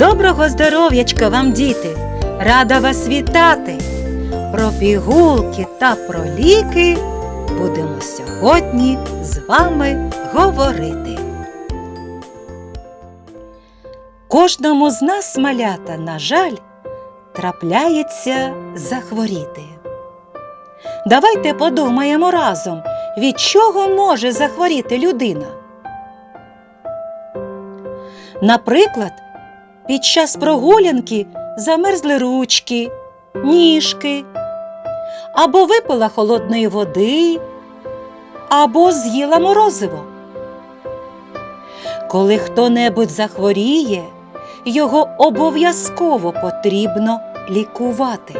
Доброго здоров'ячка вам, діти! Рада вас вітати! Про пігулки та про ліки будемо сьогодні з вами говорити. Кожному з нас, малята, на жаль, трапляється захворіти. Давайте подумаємо разом, від чого може захворіти людина. Наприклад, під час прогулянки замерзли ручки, ніжки, або випила холодної води, або з'їла морозиво. Коли хто-небудь захворіє, його обов'язково потрібно лікувати.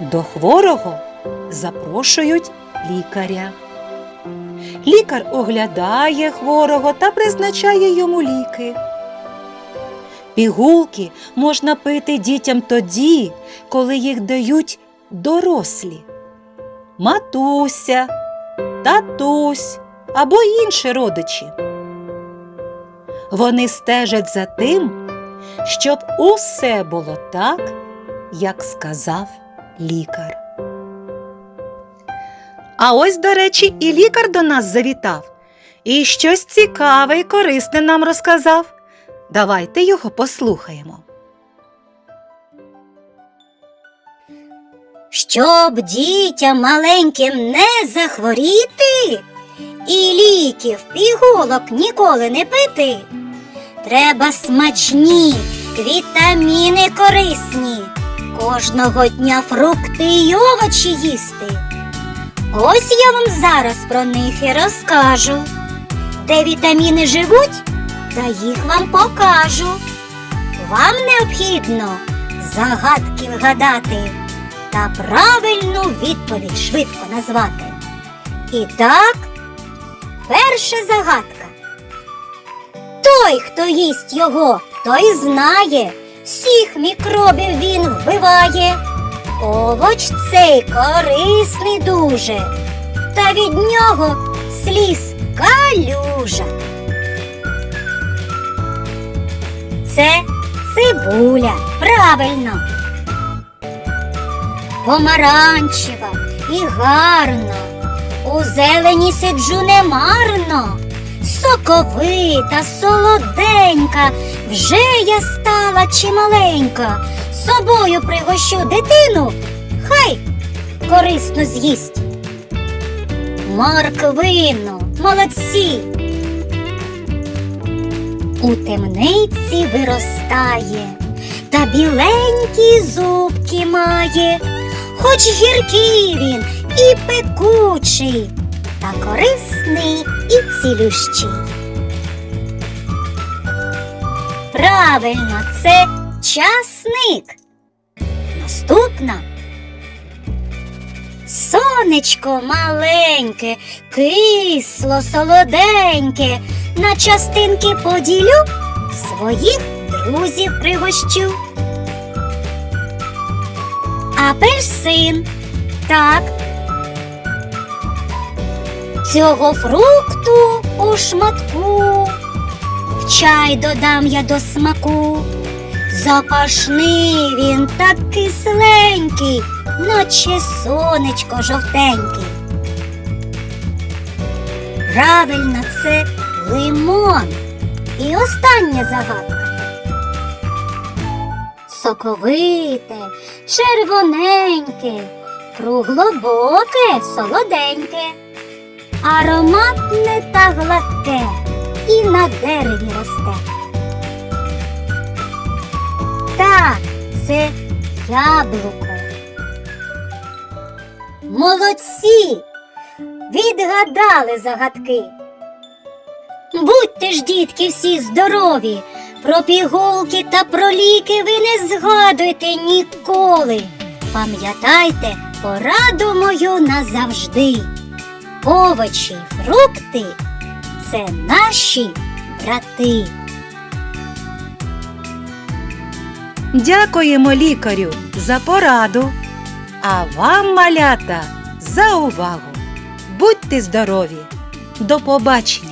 До хворого запрошують лікаря. Лікар оглядає хворого та призначає йому ліки. Пігулки можна пити дітям тоді, коли їх дають дорослі. Матуся, татусь або інші родичі. Вони стежать за тим, щоб усе було так, як сказав лікар. А ось, до речі, і лікар до нас завітав і щось цікаве і корисне нам розказав. Давайте його послухаємо. Щоб дітям маленьким не захворіти і ліків пігулок ніколи не пити, треба смачні, вітаміни корисні, кожного дня фрукти й овочі їсти. Ось я вам зараз про них і розкажу. Де вітаміни живуть, та їх вам покажу. Вам необхідно загадки вгадати та правильну відповідь швидко назвати. І так, перша загадка. Той, хто їсть його, той знає, всіх мікробів він вбиває. Овоч цей корисний дуже, та від нього сліз калюжа. Це цибуля, правильно. Помаранчева. І гарна, у зелені сиджу немарно, соковита, солоденька, вже я стала чималенька, собою пригощу дитину, хай корисно з'їсть. Морквину, молодці. У темниці виростає, та біленькі зубки має, хоч гіркий він і пекучий, та корисний і цілющий. Правильно, це часник. Наступна. Сонечко маленьке, кисло, солоденьке, на частинки поділю, своїх друзів пригощу. Апельсин. Так. Цього фрукту у шматку. В чай додам я до смаку. Запашний він так кисленький, наче сонечко жовтенький. Правильно, це лимон. І остання загадка. Соковите, червоненьке, круглобоке, солоденьке, ароматне та гладке і на дереві росте. Так, це яблуко. Молодці! Відгадали загадки. Будьте ж, дітки, всі здорові, про пігулки та про ліки ви не згадуйте ніколи. Пам'ятайте пораду мою назавжди. Овочі, фрукти це наші брати. Дякуємо лікарю за пораду, а вам, малята, за увагу. Будьте здорові! До побачення!